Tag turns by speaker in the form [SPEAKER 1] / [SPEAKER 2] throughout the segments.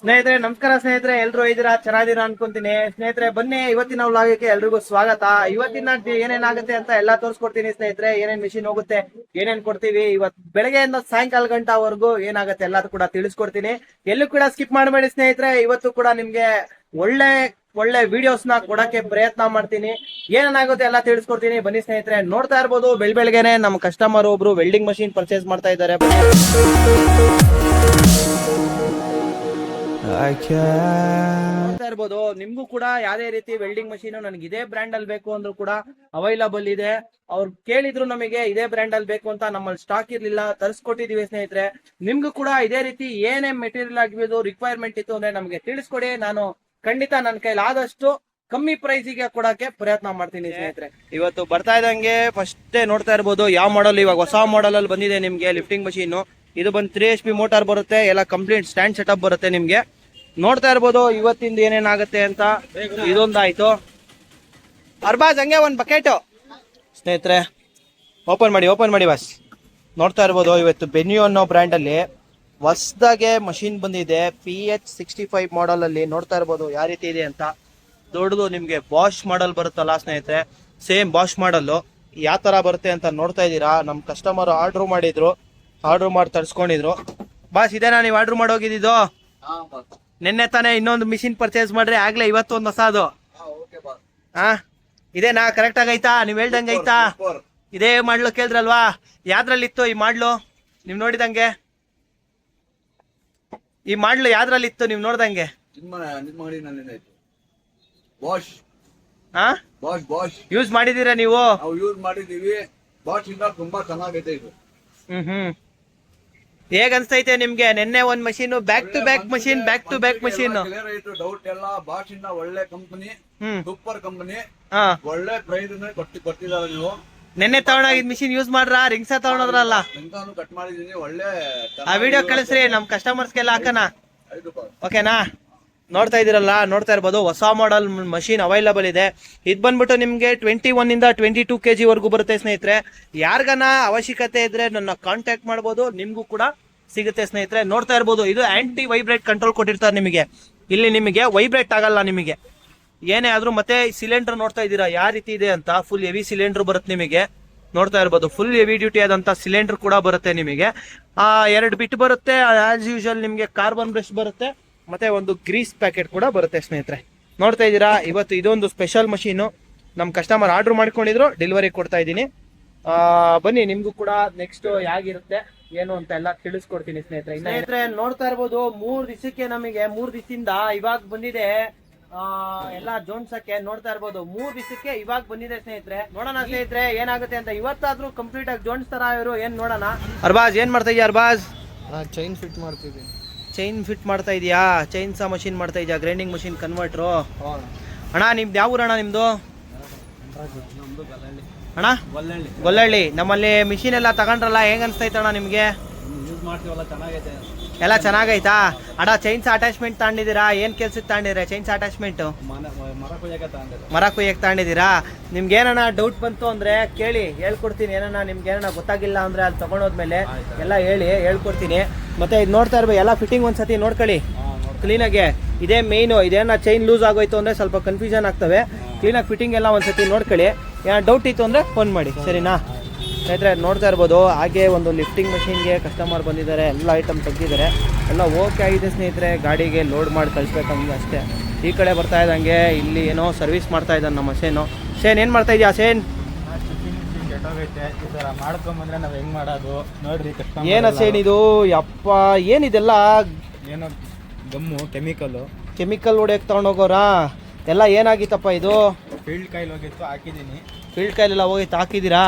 [SPEAKER 1] ಸ್ನೇಹಿತರೆ, ನಮಸ್ಕಾರ ಸ್ನೇಹಿತರೆ. ಎಲ್ರು ಇದ್ದೀರಾ ಚೆನ್ನಾಗಿದ್ದೀರಾ ಅನ್ಕೊಂತೀನಿ. ಸ್ನೇಹಿತರೆ, ಬನ್ನಿ. ಇವತ್ತಿನ ವ್ಲಾಗಕ್ಕೆ ಎಲ್ರಿಗೂ ಸ್ವಾಗತ. ಇವತ್ತಿನ ಏನೇನಾಗುತ್ತೆ ಅಂತ ಎಲ್ಲಾ ತೋರಿಸ್ಕೊಡ್ತೀನಿ ಸ್ನೇಹಿತರೆ. ಏನೇನ್ ಮಿಷಿನ್ ಹೋಗುತ್ತೆ, ಏನೇನ್ ಕೊಡ್ತೀವಿ. ಇವತ್ ಬೆಳಗ್ಗೆಯಿಂದ ಸಾಯಂಕಾಲ ಗಂಟವರೆಗೂ ಏನಾಗುತ್ತೆ ಎಲ್ಲ ಕೂಡ ತಿಳಿಸ್ಕೊಡ್ತೀನಿ. ಎಲ್ಲೂ ಕೂಡ ಸ್ಕಿಪ್ ಮಾಡಬೇಡಿ ಸ್ನೇಹಿತರೆ. ಇವತ್ತು ಕೂಡ ನಿಮ್ಗೆ ಒಳ್ಳೆ ಒಳ್ಳೆ ವಿಡಿಯೋಸ್ನ ಕೊಡಕ್ಕೆ ಪ್ರಯತ್ನ ಮಾಡ್ತೀನಿ. ಏನೇನಾಗುತ್ತೆ ಎಲ್ಲ ತಿಳಿಸ್ಕೊಡ್ತೀನಿ. ಬನ್ನಿ ಸ್ನೇಹಿತರೆ. ನೋಡ್ತಾ ಇರ್ಬೋದು ಬೆಳ್ ಬೆಳಗ್ಗೆನೆ ನಮ್ಮ ಕಸ್ಟಮರ್ ಒಬ್ರು ವೆಲ್ಡಿಂಗ್ ಮಷಿನ್ ಪರ್ಚೇಸ್ ಮಾಡ್ತಾ ಇದ್ದಾರೆ. ಇರ್ಬೋದು. ನಿಮ್ಗೂ ಕೂಡ ಯಾವ್ದೇ ರೀತಿ ವೆಲ್ಡಿಂಗ್ ಮಷೀನ್ ನನಗೆ ಇದೇ ಬ್ರ್ಯಾಂಡ್ ಅಲ್ಲಿ ಬೇಕು ಅಂದ್ರೂ ಕೂಡ ಅವೈಲಬಲ್ ಇದೆ. ಅವ್ರು ಕೇಳಿದ್ರು ನಮಗೆ ಇದೇ ಬ್ರ್ಯಾಂಡ್ ಅಲ್ಲಿ ಬೇಕು ಅಂತ ನಮ್ಮಲ್ಲಿ ಸ್ಟಾಕ್ ಇರ್ಲಿಲ್ಲ ತರಿಸ್ಕೊಟ್ಟಿದೀವಿ ಸ್ನೇಹಿತರೆ. ನಿಮ್ಗೂ ಕೂಡ ಇದೇ ರೀತಿ ಏನೇ ಮೆಟೀರಿಯಲ್ ಆಗಿರೋದು ರಿಕ್ವೈರ್ಮೆಂಟ್ ಇತ್ತು ಅಂದ್ರೆ ನಮಗೆ ತಿಳಿಸ್ಕೊಡಿ. ನಾನು ಖಂಡಿತ ನನ್ನ ಕೈಲಿ ಆದಷ್ಟು ಕಮ್ಮಿ ಪ್ರೈಸಿಗೆ ಕೊಡಕ್ಕೆ ಪ್ರಯತ್ನ ಮಾಡ್ತೀನಿ ಸ್ನೇಹಿತರೆ. ಇವತ್ತು ಬರ್ತಾ ಇದ್ದಂಗೆ ಫಸ್ಟ್ ನೋಡ್ತಾ ಇರ್ಬೋದು ಯಾವ ಮಾಡಲ್ ಇವಾಗ ಹೊಸ ಮಾಡಲ್ ಅಲ್ಲಿ ಬಂದಿದೆ ನಿಮ್ಗೆ ಲಿಫ್ಟಿಂಗ್ ಮಷೀನ್ ಇದು ಬಂದು ತ್ರೀ ಎಚ್ ಪಿ ಮೋಟಾರ್ ಬರುತ್ತೆ ಎಲ್ಲ ಕಂಪ್ಲೀಟ್ ಸ್ಟ್ಯಾಂಡ್ ಸೆಟಪ್ ಬರುತ್ತೆ ನಿಮ್ಗೆ. ನೋಡ್ತಾ ಇರ್ಬೋದು, ಇವತ್ತಿಂದ ಏನೇನಾಗುತ್ತೆ ಅಂತ. ಇದೊಂದಾಯ್ತು. ಅರ್ಬಾಜ್, ಹಂಗೆ ಒಂದು ಬಕೆಟು ಸ್ನೇಹಿತರೆ ಓಪನ್ ಮಾಡಿ ಓಪನ್ ಮಾಡಿ ಬಾಸ್ ನೋಡ್ತಾ ಇರ್ಬೋದು, ಇವತ್ತು ಬೆನ್ಯೂ ಅನ್ನೋ ಬ್ರ್ಯಾಂಡ್ ಅಲ್ಲಿ ಹೊಸದಾಗೆ ಮಷಿನ್ ಬಂದಿದೆ. P H sixty five model ಅಲ್ಲಿ. ನೋಡ್ತಾ ಇರ್ಬೋದು, ಯಾವ ರೀತಿ ಇದೆ ಅಂತ. ದೊಡ್ಡದು ನಿಮಗೆ ಬಾಷ್ ಮಾಡಲ್ ಬರುತ್ತಲ್ಲ ಸ್ನೇಹಿತರೆ ಸೇಮ್ ಬಾಷ್ ಮಾಡಲ್ಲು ಯಾವ ಥರ ಬರುತ್ತೆ ಅಂತ ನೋಡ್ತಾ ಇದ್ದೀರಾ? ನಮ್ಮ ಕಸ್ಟಮರ್ ಆರ್ಡರ್ ಮಾಡಿದ್ರು ಆರ್ಡರ್ ಮಾಡಿ ತರಿಸ್ಕೊಂಡಿದ್ರು. ಬಾಸ್ ಇದೇನಾ ನೀವು ಆರ್ಡರ್ ಮಾಡೋಗಿದ್ದು? ನಿನ್ನೆ ತಾನೇ ಇನ್ನೊಂದು ಮಿಷಿನ್ ಪರ್ಚೇಸ್ ಮಾಡ್ರಿ ಆಗ್ಲೇ ಹೊಸ ಅದು ಹಾ ಇದೇನಾ? ಕರೆಕ್ಟ್ ಆಗೈತಾ? ನೀವ್ ಹೇಳ್ದಂಗೆ ಐತಾ? ಇದೇ ಮಾಡ್ಲು ಕೇಳಿದ್ರಲ್ವಾ? ಯಾವ್ದ್ರಲ್ಲಿತ್ತು ಈ ಮಾಡ್ಲು? ನೀವ್ ನೋಡಿದಂಗೆ? ಈ ಮಾಡ್ಲು ಯಾವ್ದ್ರಲ್ಲಿತ್ತು ನೀವ್ ನೋಡ್ದಂಗೆ? ಯೂಸ್ ಮಾಡಿದೀರ ನೀವು?
[SPEAKER 2] ನಾವು ಯೂಸ್ ಮಾಡಿದೀವಿ ಬಾಷ್ ಇಂದ ತುಂಬಾ ಚೆನ್ನಾಗೈತೆ ಇದು.
[SPEAKER 1] ಹ್ಮ್ ಹ್ಮ್. ಹೇಗ್ ಅನ್ಸ್ತೈತೆ ನಿಮ್ಗೆ? ನಿನ್ನೆ ಒಂದ್ machine back to back machine back to back machine
[SPEAKER 2] doubt ಎಲ್ಲ ಇಂದ ಒಳ್ಳೆ ಕಂಪನಿ ಸೂಪರ್ ಕಂಪನಿ
[SPEAKER 1] ಹಾ.
[SPEAKER 2] ಒಳ್ಳೆ ಪ್ರೈಸ್ ಕೊಟ್ಟು ನೀವು
[SPEAKER 1] ನಿನ್ನೆ ತಗೊಂಡಾಗಿದ್ ಮಿಷಿನ್ ಯೂಸ್ ಮಾಡ್ರ? ರಿಂಗ್ಸ ತಗೊಂಡೋದ್ರಲ್ಲ?
[SPEAKER 2] ಬೆಂಕಾನು ಕಟ್ ಮಾಡಿದೀನಿ. ಒಳ್ಳೆ
[SPEAKER 1] ಆ ವಿಡಿಯೋ ಕಳಿಸ್ರಿ ನಮ್ ಕಸ್ಟಮರ್ಸ್ಗೆಲ್ಲ ಹಾಕನ. ಓಕೆನಾ? ನೋಡ್ತಾ ಇದೀರಲ್ಲ ನೋಡ್ತಾ ಇರ್ಬೋದು ಹೊಸ ಮಾಡೆಲ್ ಮಷೀನ್ ಅವೈಲಬಲ್ ಇದೆ. ಇದು ಬಂದ್ಬಿಟ್ಟು ನಿಮಗೆ ಟ್ವೆಂಟಿ ಒನ್ ಇಂದ ಟ್ವೆಂಟಿ ಟೂ ಕೆ ಜಿವರೆಗೂ ಬರುತ್ತೆ ಸ್ನೇಹಿತರೆ. ಯಾರಿಗನ ಅವಶ್ಯಕತೆ ಇದ್ರೆ ನನ್ನ ಕಾಂಟ್ಯಾಕ್ಟ್ ಮಾಡ್ಬೋದು ನಿಮ್ಗೂ ಕೂಡ ಸಿಗುತ್ತೆ ಸ್ನೇಹಿತರೆ, ನೋಡ್ತಾ ಇರ್ಬೋದು. ಇದು ಆಂಟಿ ವೈಬ್ರೇಟ್ ಕಂಟ್ರೋಲ್ ಕೊಟ್ಟಿರ್ತಾರೆ ನಿಮಗೆ. ಇಲ್ಲಿ ನಿಮಗೆ ವೈಬ್ರೇಟ್ ಆಗಲ್ಲ ನಿಮಗೆ. ಏನೇ ಆದ್ರೂ ಮತ್ತೆ ಸಿಲಿಂಡರ್ ನೋಡ್ತಾ ಇದ್ದೀರಾ? ಯಾವ ರೀತಿ ಇದೆ ಅಂತ? ಫುಲ್ ಹೆವಿ ಸಿಲಿಂಡರ್ ಬರುತ್ತೆ ನಿಮಗೆ. ನೋಡ್ತಾ ಇರ್ಬೋದು. ಫುಲ್ ಹೆವಿ ಡ್ಯೂಟಿ ಆದಂತ ಸಿಲಿಂಡರ್ ಕೂಡ ಬರುತ್ತೆ ನಿಮಗೆ. ಆ ಎರಡು ಬಿಟ್ ಬರುತ್ತೆ. ಆಸ್ ಯೂಶುವಲ್ ನಿಮಗೆ ಕಾರ್ಬನ್ ಬ್ರಷ್ ಬರುತ್ತೆ. ಮತ್ತೆ ಒಂದು ಗ್ರೀಸ್ ಪ್ಯಾಕೆಟ್ ಕೂಡ ಬರುತ್ತೆ ಸ್ನೇಹಿತರೆ. ನೋಡ್ತಾ ಇದ್ದೀರಾ? ಇವತ್ತು ಇದೊಂದು ಸ್ಪೆಷಲ್ ಮಷೀನು ನಮ್ಮ ಕಸ್ಟಮರ್ ಆರ್ಡರ್ ಮಾಡ್ಕೊಂಡಿದ್ರು. ಡೆಲಿವರಿ ಕೊಡ್ತಾ ಇದ್ದೀನಿ. ಬನ್ನಿ, ನಿಮಗೂ ಕೂಡ ನೆಕ್ಸ್ಟ್ ಹೇಗಿರುತ್ತೆ ಏನು ಅಂತ ಎಲ್ಲ ತಿಳಿಸ್ಕೊಡ್ತೀನಿ ಸ್ನೇಹಿತರೆ. ಸ್ನೇಹಿತರೆ ನೋಡ್ತಾ ಇರ್ಬೋದು ಮೂರ್ ದಿವಸಕ್ಕೆ ನಮಗೆ ಮೂರ್ ದಿವಸದಿಂದ ಇವಾಗ ಬಂದಿದೆ. ಆ, ಎಲ್ಲ ಜೋನ್ಸಕ್ಕೆ ನೋಡ್ತಾ ಇರ್ಬೋದು. ಮೂರ್ ದಿವಸಕ್ಕೆ ಇವಾಗ ಬಂದಿದೆ ಸ್ನೇಹಿತರೆ. ನೋಡೋಣ ಸ್ನೇಹಿತರೆ ಏನಾಗುತ್ತೆ ಅಂತ. ಇವತ್ತಾದ್ರೂ ಕಂಪ್ಲೀಟ್ ಆಗಿ ಜೋನ್ಸ್ ತರ ಇವರು ಏನ್ ನೋಡೋಣ? ಅರ್ಬಾಜ್ ಏನ್ ಮಾಡ್ತಾ ಇದೀಯ ಅರ್ಬಾಜ್?
[SPEAKER 3] ಚೈನ್ ಫಿಟ್ ಮಾಡ್ತಿದ್ದೀನಿ.
[SPEAKER 1] ಚೈನ್ ಫಿಟ್ ಮಾಡ್ತಾ ಇದೀಯಾ? ಚೈನ್ ಸಾ ಮಷಿನ್ ಮಾಡ್ತಾ ಇದೀಯಾ? ಗ್ರೈಂಡಿಂಗ್ ಮಷಿನ್ ಕನ್ವರ್ಟ್ರು ಅಣ್ಣ ನಿಮ್ದು ಯಾವ ಊರಣ್ಣ ನಿಮ್ದು? ಅಣ್ಣ?
[SPEAKER 3] ಗೊಲ್ಲಳ್ಳಿ
[SPEAKER 1] ಗೊಲ್ಲಳ್ಳಿ ನಮ್ಮಲ್ಲಿ ಮಿಷಿನ್ ಎಲ್ಲ ತಗೊಂಡ್ರಲ್ಲ ಹೆಂಗ್ ಅನ್ಸ್ತೈತಣ್ಣ ನಿಮ್ಗೆ? ಎಲ್ಲ ಚೆನ್ನಾಗೈತಾ? ಅಣ್ಣ ಚೈನ್ಸ್ ಅಟ್ಯಾಚ್ಮೆಂಟ್ ತಗೊಂಡಿದ್ದೀರಾ? ಏನ್ ಕೆಲ್ಸಕ್ಕೆ ತಗೊಂಡಿದ್ದೀರಾ ಚೈನ್ಸ್ ಅಟ್ಯಾಚ್ಮೆಂಟ್
[SPEAKER 3] ಮರ ಕುಯ್ಯಕ್ಕೆ
[SPEAKER 1] ತಗೊಂಡಿದ್ದೀರಾ? ನಿಮ್ಗೆ ಏನಣ್ಣ ಡೌಟ್ ಬಂತು ಅಂದ್ರೆ ಕೇಳಿ ಹೇಳ್ಕೊಡ್ತೀನಿ. ಏನಣ್ಣ ನಿಮ್ಗೆ ಏನಣ್ಣ ಗೊತ್ತಾಗಿಲ್ಲ ಅಂದ್ರೆ ಅಲ್ಲಿ ತಗೊಂಡೋದ್ಮೇಲೆ ಎಲ್ಲ ಹೇಳಿ ಹೇಳ್ಕೊಡ್ತೀನಿ. ಮತ್ತೆ ಇದು ನೋಡ್ತಾ ಇರ್ಬೇಕು ಎಲ್ಲ ಫಿಟ್ಟಿಂಗ್ ಒಂದ್ಸತಿ ನೋಡ್ಕೊಳ್ಳಿ. ಕ್ಲೀನಾಗೆ ಇದೇ ಮೇಯ್ನು ಇದೇನ ಚೈನ್ ಲೂಸ್ ಆಗೋಯ್ತು ಅಂದ್ರೆ ಸ್ವಲ್ಪ ಕನ್ಫ್ಯೂಷನ್ ಆಗ್ತವೆ. ಕ್ಲೀನಾಗಿ ಫಿಟ್ಟಿಂಗ್ ಎಲ್ಲ ಒಂದ್ಸತಿ ನೋಡ್ಕೊಳ್ಳಿ. ಏನೋ ಡೌಟ್ ಇತ್ತು ಅಂದ್ರೆ ಫೋನ್ ಮಾಡಿ. ಸರಿನಾ? ಸ್ನೇಹಿತರೆ ನೋಡ್ತಾ ಇರ್ಬೋದು ಹಾಗೆ ಒಂದು ಲಿಫ್ಟಿಂಗ್ ಮಷಿನ್ಗೆ ಕಸ್ಟಮರ್ ಬಂದಿದ್ದಾರೆ ಎಲ್ಲ ಐಟಮ್ ತೆಗ್ದಿದ್ದಾರೆ. ಎಲ್ಲ ಓಕೆ ಆಗಿದೆ ಸ್ನೇಹಿತರೆ ಗಾಡಿಗೆ ಲೋಡ್ ಮಾಡಿ ಕಳಿಸ್ಬೇಕಂದ್ರೆ ಅಷ್ಟೇ. ಈ ಕಡೆ ಬರ್ತಾ ಇದ್ದಂಗೆ ಇಲ್ಲಿ ಏನೋ ಸರ್ವಿಸ್ ಮಾಡ್ತಾ ಇದ್ದಾನೆ ನಮ್ಮ ಸೇನು ಸೇನ್ ಏನು ಮಾಡ್ತಾ ಇದೆಯಾ ಸೇನ್
[SPEAKER 3] ಮಾಡ್ಕೊಂಬಂದ್ರೆ ನಾವು ಹೆಂಗ್ ಮಾಡೋದು ನೋಡ್ರಿ
[SPEAKER 1] ಏನ ಸೇನ್ ಇದು? ಯಪ್ಪ ಏನಿದೆಲ್ಲ?
[SPEAKER 3] ಏನೋ ಗಮ್ಮು ಕೆಮಿಕಲ್ಲು
[SPEAKER 1] ಕೆಮಿಕಲ್ ಹೊಡೆಯಕ್ಕೆ ತೊಗೊಂಡೋಗೋರಾ ಎಲ್ಲ ಏನಾಗಿತ್ತಪ್ಪ ಇದು?
[SPEAKER 3] ಫೀಲ್ಡ್ ಕಾಯಿಲ್ ಹೋಗಿತ್ತು ಹಾಕಿದ್ದೀನಿ.
[SPEAKER 1] ಫೀಲ್ಡ್ ಕೈಲೆಲ್ಲ ಹೋಗಿತ್ತು ಹಾಕಿದ್ದೀರಾ?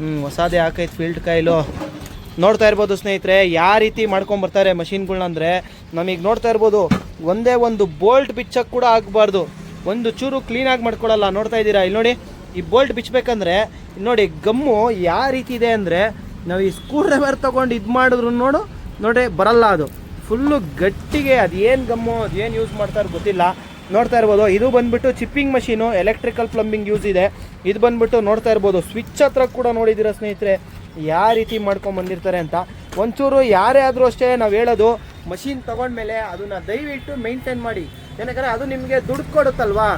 [SPEAKER 3] ಹ್ಞೂ
[SPEAKER 1] ಹೊಸದೇ ಹಾಕೈತೆ ಫೀಲ್ಡ್ ಕಾಯಿಲು. ನೋಡ್ತಾ ಇರ್ಬೋದು ಸ್ನೇಹಿತರೆ ಯಾವ ರೀತಿ ಮಾಡ್ಕೊಂಡ್ ಬರ್ತಾರೆ ಅಂದರೆ ಅಂದ್ರೆ ನಮಗೆ ನೋಡ್ತಾ ಇರ್ಬೋದು ಒಂದೇ ಒಂದು ಬೋಲ್ಟ್ ಬಿಚ್ಚಕ್ಕೆ ಕೂಡ ಆಗಬಾರ್ದು. ಒಂದು ಚೂರು ಕ್ಲೀನಾಗಿ ಮಾಡ್ಕೊಳಲ್ಲ ನೋಡ್ತಾ ಇದ್ದೀರಾ? ಇಲ್ಲಿ ನೋಡಿ ಈ ಬೋಲ್ಟ್ ಬಿಚ್ಚಬೇಕಂದ್ರೆ ನೋಡಿ ಗಮ್ಮು ಯಾವ ರೀತಿ ಇದೆ ಅಂದರೆ ನಾವು ಈ ಸ್ಕ್ರೂ ಡ್ರೈವರ್ ತೊಗೊಂಡು ಇದು ಮಾಡಿದ್ರು ನೋಡು ನೋಡಿ ಬರಲ್ಲ ಅದು. ಫುಲ್ಲು ಗಟ್ಟಿಗೆ ಅದೇನು ಗಮ್ಮು ಅದೇನು ಯೂಸ್ ಮಾಡ್ತಾರೆ ಗೊತ್ತಿಲ್ಲ. ನೋಡ್ತಾ ಇರ್ಬೋದು. ಇದು ಬಂದ್ಬಿಟ್ಟು chipping machine electrical plumbing use ಇದೆ. ಇದು ಬಂದ್ಬಿಟ್ಟು ನೋಡ್ತಾ ಇರ್ಬೋದು. ಸ್ವಿಚ್ ಹತ್ರ ಕೂಡ ನೋಡಿದ್ದೀರಾ ಸ್ನೇಹಿತರೆ? ಯಾವ ರೀತಿ ಮಾಡ್ಕೊಂಡು ಬಂದಿರ್ತಾರೆ ಅಂತ. ಒಂಚೂರು ಯಾರೇ ಆದರೂ ಅಷ್ಟೇ ನಾವು ಹೇಳೋದು, ಮಷೀನ್ ತಗೊಂಡ್ಮೇಲೆ ಅದನ್ನ ದಯವಿಟ್ಟು ಮೇಂಟೈನ್ ಮಾಡಿ. ಏನಕ್ಕೆ ಅದು ನಿಮಗೆ ದುಡ್ಡು ಕೊಡುತ್ತಲ್ವಾ?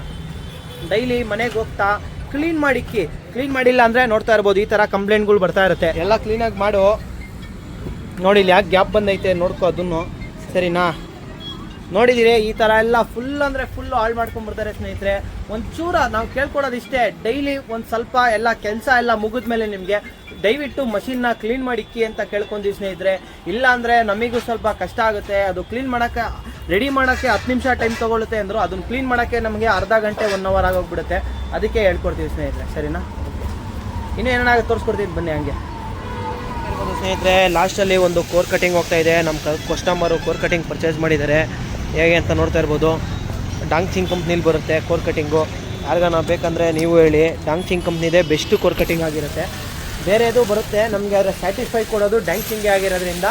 [SPEAKER 1] ಡೈಲಿ ಮನೆಗೆ ಹೋಗ್ತಾ ಕ್ಲೀನ್ ಮಾಡಿಕ್ಕಿ. ಕ್ಲೀನ್ ಮಾಡಿಲ್ಲ ಅಂದರೆ ನೋಡ್ತಾ ಇರ್ಬೋದು, ಈ ಥರ ಕಂಪ್ಲೇಂಟ್ಗಳು ಬರ್ತಾ ಇರುತ್ತೆ. ಎಲ್ಲ ಕ್ಲೀನಾಗಿ ಮಾಡು. ನೋಡಿ, ಇಲ್ಲಿ ಯಾಕೆ ಗ್ಯಾಪ್ ಬಂದೈತೆ ನೋಡ್ಕೋ ಅದನ್ನು. ಸರಿನಾ? ನೋಡಿದಿರಿ, ಈ ಥರ ಎಲ್ಲ ಫುಲ್ ಅಂದರೆ ಫುಲ್ ಹಾಳು ಮಾಡ್ಕೊಂಡ್ಬರ್ತಾರೆ ಸ್ನೇಹಿತರೆ. ಒಂಚೂರ ನಾವು ಕೇಳ್ಕೊಡೋದು ಇಷ್ಟೇ ಡೈಲಿ ಒಂದು ಸ್ವಲ್ಪ ಎಲ್ಲ ಕೆಲಸ ಎಲ್ಲ ಮುಗಿದ್ಮೇಲೆ ನಿಮಗೆ ದಯವಿಟ್ಟು ಮಷಿನ್ನ ಕ್ಲೀನ್ ಮಾಡಿ ಇಕ್ಕಿ ಅಂತ ಕೇಳ್ಕೊಂತೀವಿ ಸ್ನೇಹಿತರೆ. ಇಲ್ಲ ಅಂದ್ರೆ ನಮಗೂ ಸ್ವಲ್ಪ ಕಷ್ಟ ಆಗುತ್ತೆ, ಅದು ಕ್ಲೀನ್ ಮಾಡೋಕ್ಕೆ ರೆಡಿ ಮಾಡೋಕ್ಕೆ ಹತ್ತು ನಿಮಿಷ ಟೈಮ್ ತಗೊಳ್ಳುತ್ತೆ ಅಂದರು ಅದನ್ನು ಕ್ಲೀನ್ ಮಾಡೋಕ್ಕೆ ನಮಗೆ ಅರ್ಧ ಗಂಟೆ ಒನ್ ಅವರ್ ಆಗೋಗ್ಬಿಡುತ್ತೆ. ಅದಕ್ಕೆ ಹೇಳ್ಕೊಡ್ತೀವಿ ಸ್ನೇಹಿತರೆ, ಸರಿನಾ? ಇನ್ನೂ ಏನಾಗ ತೋರಿಸ್ಕೊಡ್ತೀನಿ, ಬನ್ನಿ ಹಂಗೆ. ಸ್ನೇಹಿತರೆ ಲಾಸ್ಟಲ್ಲಿ ಒಂದು ಕೋರ್ ಕಟಿಂಗ್ ಹೋಗ್ತಾ ಇದೆ. ನಮ್ಮ ಕಸ್ಟಮರು ಕೋರ್ ಕಟಿಂಗ್ ಪರ್ಚೇಸ್ ಮಾಡಿದ್ದಾರೆ. ಹೇಗೆ ಅಂತ ನೋಡ್ತಾ ಇರ್ಬೋದು. ಡಾಂಗ್ ಕಂಪ್ನೀಲಿ ಬರುತ್ತೆ ಕೋರ್ ಕಟಿಂಗು. ಯಾರಿಗಾನ ಬೇಕಂದರೆ ನೀವು ಹೇಳಿ. ಡಾಂಗ್ ಸಿಂಗ್ ಕಂಪ್ನಿದೆ ಬೆಸ್ಟ್ ಕೋರ್ ಕಟಿಂಗ್ ಆಗಿರುತ್ತೆ. ಬೇರೆದು ಬರುತ್ತೆ. ನಮಗೆ ಅದರ ಸ್ಯಾಟಿಸ್ಫೈ ಕೊಡೋದು ಡ್ಯಾಂಗ್ ಸಿಂಗೇ ಆಗಿರೋದ್ರಿಂದ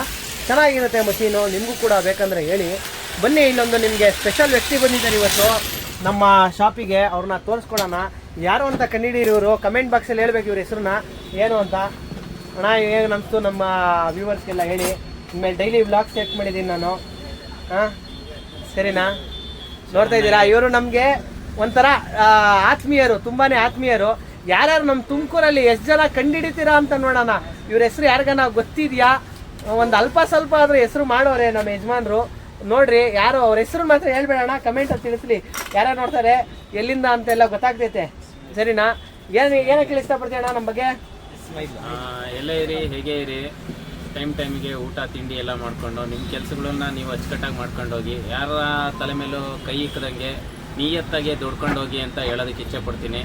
[SPEAKER 1] ಚೆನ್ನಾಗಿರುತ್ತೆ ಮಷೀನು. ನಿಮಗೂ ಕೂಡ ಬೇಕಂದರೆ ಹೇಳಿ. ಬನ್ನಿ ಇಲ್ಲೊಂದು ನಿಮಗೆ ಸ್ಪೆಷಲ್ ವ್ಯಕ್ತಿ ಬಂದಿದ್ದಾರೆ ಇವತ್ತು. ನಮ್ಮ ಶಾಪಿಗೆ ಅವ್ರನ್ನ ತೋರಿಸ್ಕೊಡೋಣ ಯಾರು ಅಂತ ಇವರು ಕಮೆಂಟ್ ಬಾಕ್ಸಲ್ಲಿ ಹೇಳ್ಬೇಕು ಇವ್ರ ಹೆಸರನ್ನ. ಏನು ಅಂತ? ಅಣ್ಣ, ಹೇಗೆ ಅನಿಸ್ತು ನಮ್ಮ ವ್ಯೂವರ್ಸ್ಗೆಲ್ಲ ಹೇಳಿ. ಇನ್ಮೇಲೆ ಡೈಲಿ ವ್ಲಾಗ್ ಸೆಟ್ ಮಾಡಿದ್ದೀನಿ ನಾನು. ಹಾಂ? ಸರಿನಾ? ನೋಡ್ತಾ ಇದ್ದೀರಾ? ಇವರು ನಮಗೆ ಒಂಥರ ಆತ್ಮೀಯರು, ತುಂಬಾನೇ ಆತ್ಮೀಯರು. ಯಾರ್ಯಾರು ನಮ್ಮ ತುಮಕೂರಲ್ಲಿ ಎಷ್ಟು ಜನ ಕಂಡಿಡಿತೀರಾ ಅಂತ ನೋಡೋಣ. ಇವ್ರ ಹೆಸರು ಯಾರಿಗಾನ ಗೊತ್ತಿದೆಯಾ? ಒಂದು ಅಲ್ಪ ಸ್ವಲ್ಪ ಆದರೂ ಹೆಸರು ಮಾಡೋರೆ ನಮ್ಮ ಯಜಮಾನರು. ನೋಡ್ರಿ, ಯಾರು ಅವ್ರ ಹೆಸರು ಮಾತ್ರ ಹೇಳ್ಬೇಡಣ ಕಮೆಂಟ್ ಅಲ್ಲಿ ತಿಳಿಸ್ಲಿ. ಯಾರ್ಯಾರು ನೋಡ್ತಾರೆ, ಎಲ್ಲಿಂದ ಅಂತೆಲ್ಲ ಗೊತ್ತಾಗ್ತೈತೆ. ಸರಿನಾ? ಏನು ಏನಕ್ಕೆ ಇಷ್ಟಪಡ್ತೀಯ ಅಣ್ಣ ನಮ್ಮ ಬಗ್ಗೆ?
[SPEAKER 4] ಎಲ್ಲೇ ಇರಿ, ಹೇಗೆ ಇರಿ? ಟೈಮ್ ಟೈಮಿಗೆ ಊಟ, ತಿಂಡಿ ಎಲ್ಲ ಮಾಡಿಕೊಂಡು, ನಿಮ್ಮ ಕೆಲಸಗಳನ್ನ ನೀವು ಅಚ್ಚುಕಟ್ಟಾಗಿ ಮಾಡ್ಕೊಂಡು ಹೋಗಿ, ಯಾರ ತಲೆ ಮೇಲೂ ಕೈ ಇಕ್ಕದಂಗೆ ನಿಯತ್ತಾಗಿ ದುಡ್ಕೊಂಡು ಹೋಗಿ ಅಂತ ಹೇಳೋದಕ್ಕೆ ಇಚ್ಛೆ ಪಡ್ತೀನಿ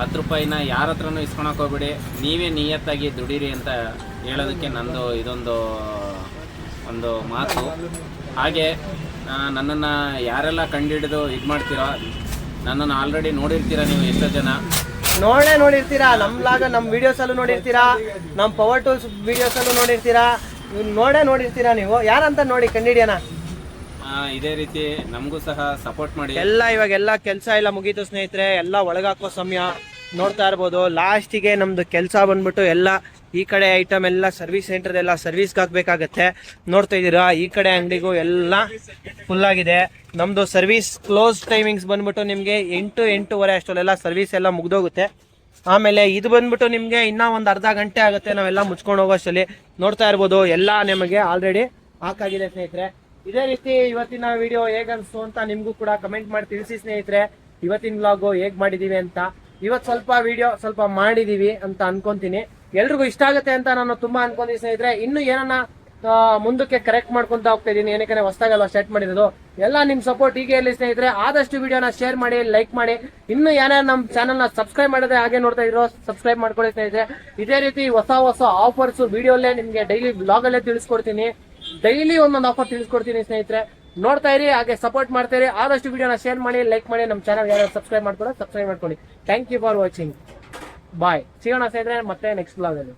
[SPEAKER 4] ಹತ್ತು ರೂಪಾಯಿನ ಯಾರ ಹತ್ರನೂ ಇಸ್ಕೊಳಕ್ಕೆ ಹೋಗ್ಬಿಡಿ. ನೀವೇ ನಿಯತ್ತಾಗಿ ದುಡೀರಿ ಅಂತ ಹೇಳೋದಕ್ಕೆ ನಂದು ಇದೊಂದು, ಒಂದು ಮಾತು. ಹಾಗೆ ನನ್ನನ್ನು ಯಾರೆಲ್ಲ ಕಂಡುಹಿಡಿದು ಇದು ಮಾಡ್ತೀರೋ ನನ್ನನ್ನು ಆಲ್ರೆಡಿ ನೋಡಿರ್ತೀರ ನೀವು ಎಷ್ಟೋ ಜನ.
[SPEAKER 1] ನೋಡೇ ನೋಡಿರ್ತೀರಾ? ನಮ್ಮ ಲಾಗ ನಮ್ಮ ವಿಡಿಯೋಸ್ ಅಲ್ಲೂ ನೋಡಿರ್ತೀರಾ? ನಮ್ಮ ಪವರ್ ಟೂಲ್ಸ್ ವಿಡಿಯೋಸ್ ಅಲ್ಲೂ ನೋಡಿರ್ತೀರಾ? ನೋಡೇ ನೋಡಿರ್ತೀರಾ ನೀವು? ಯಾರಂತ ನೋಡಿ ಕಂಡಿಡಿಯನ
[SPEAKER 4] ಇದೇ ರೀತಿ ನಮಗೂ ಸಹ ಸಪೋರ್ಟ್ ಮಾಡಿ.
[SPEAKER 1] ಎಲ್ಲ ಇವಾಗ ಎಲ್ಲ ಕೆಲಸ ಎಲ್ಲ ಮುಗೀತು ಸ್ನೇಹಿತರೆ ಎಲ್ಲ ಒಳಗಾಕೋ ಸಮಯ. ನೋಡ್ತಾ ಇರ್ಬೋದು. ಲಾಸ್ಟಿಗೆ ನಮ್ಮದು ಕೆಲಸ ಬಂದ್ಬಿಟ್ಟು ಎಲ್ಲ ಈ ಕಡೆ ಐಟಮ್ ಎಲ್ಲ ಸರ್ವಿಸ್ ಸೆಂಟರ್ ಎಲ್ಲ ಸರ್ವಿಸ್ಗೆ ಹಾಕ್ಬೇಕಾಗತ್ತೆ. ನೋಡ್ತಾ ಇದ್ದೀರಾ, ಈ ಕಡೆ ಅಂಗಡಿಗೂ ಎಲ್ಲ ಫುಲ್ ಆಗಿದೆ. ನಮ್ಮದು ಸರ್ವಿಸ್ ಕ್ಲೋಸ್ ಟೈಮಿಂಗ್ಸ್ ಬಂದ್ಬಿಟ್ಟು ನಿಮಗೆ ಎಂಟು ಎಂಟೂವರೆ ಅಷ್ಟರಲ್ಲೆಲ್ಲ ಸರ್ವಿಸ್ ಎಲ್ಲ ಮುಗ್ದೋಗುತ್ತೆ. ಆಮೇಲೆ ಇದು ಬಂದ್ಬಿಟ್ಟು ನಿಮಗೆ ಇನ್ನೂ ಒಂದು ಅರ್ಧ ಗಂಟೆ ಆಗುತ್ತೆ ನಾವೆಲ್ಲ ಮುಚ್ಕೊಂಡು ಹೋಗೋಷ್ಟರಲ್ಲಿ ನೋಡ್ತಾ ಇರ್ಬೋದು, ಎಲ್ಲ ನಿಮಗೆ ಆಲ್ರೆಡಿ ಹಾಕಾಗಿದೆ ಸ್ನೇಹಿತರೆ. ಇದೇ ರೀತಿ ಇವತ್ತಿನ ವಿಡಿಯೋ ಹೇಗನ್ಸು ಅಂತ ನಿಮಗೂ ಕೂಡ ಕಮೆಂಟ್ ಮಾಡಿ ತಿಳಿಸಿ ಸ್ನೇಹಿತರೆ. ಇವತ್ತಿನ ವ್ಲಾಗು ಹೇಗೆ ಮಾಡಿದ್ದೀವಿ ಅಂತ. ಇವತ್ತು ಸ್ವಲ್ಪ ವಿಡಿಯೋ ಸ್ವಲ್ಪ ಮಾಡಿದೀವಿ ಅಂತ ಅನ್ಕೊಂತೀನಿ. ಎಲ್ರಿಗೂ ಇಷ್ಟ ಆಗುತ್ತೆ ಅಂತ ನಾನು ತುಂಬಾ ಅನ್ಕೊಂತೀನಿ ಸ್ನೇಹಿತರೆ. ಇನ್ನು ಏನನ್ನ ಮುಂದಕ್ಕೆ ಕರೆಕ್ಟ್ ಮಾಡ್ಕೊಂತ ಹೋಗ್ತಾ ಇದೀನಿ ಏನಕ್ಕೆ ಹೊಸದಾಗಲ್ಲ ಸ್ಟಾರ್ಟ್ ಮಾಡಿರೋದು. ಎಲ್ಲ ನಿಮ್ಮ ಸಪೋರ್ಟ್ ಹೀಗೆ ಇರಲಿ ಸ್ನೇಹಿತರೆ. ಆದಷ್ಟು ವಿಡಿಯೋನ ಶೇರ್ ಮಾಡಿ ಲೈಕ್ ಮಾಡಿ. ಇನ್ನು ಏನಾದ್ರು ನಮ್ಮ ಚಾನಲ್ನ ಸಬ್ಸ್ಕ್ರೈಬ್ ಮಾಡಿದ್ರೆ ಹಾಗೆ ನೋಡ್ತಾ ಇರೋ ಸಬ್ಸ್ಕ್ರೈಬ್ ಮಾಡ್ಕೊಳ್ಳಿ ಸ್ನೇಹಿತರೆ. ಇದೇ ರೀತಿ ಹೊಸ ಹೊಸ ಆಫರ್ಸ್ ವಿಡಿಯೋಲ್ಲೇ ನಿಮಗೆ ಡೈಲಿ ಬ್ಲಾಗ್ ಅಲ್ಲೇ ತಿಳಿಸ್ಕೊಡ್ತೀನಿ. ಡೈಲಿ ಒಂದೊಂದು ಆಫರ್ ತಿಳಿಸ್ಕೊಡ್ತೀನಿ ಸ್ನೇಹಿತರೆ. ನೋಡ್ತಾ ಇರಿ, ಹಾಗೆ ಸಪೋರ್ಟ್ ಮಾಡ್ತಾ ಇರಿ. ಆದಷ್ಟು ವಿಡಿಯೋನ ಶೇರ್ ಮಾಡಿ ಲೈಕ್ ಮಾಡಿ, ನಮ್ಮ ಚಾನಲ್ ಯಾರು ಸಬ್ಸ್ಕ್ರೈಬ್ ಮಾಡ್ಕೊಳ್ಳಿ. ಸಬ್ಸ್ಕ್ರೈಬ್ ಮಾಡ್ಕೊಳ್ಳಿ thank you for watching bye ಸಿಗೋಣ ಸ್ನೇಹಿತರೆ, ಮತ್ತೆ ನೆಕ್ಸ್ಟ್ ಬ್ಲಾಗಲ್ಲಿ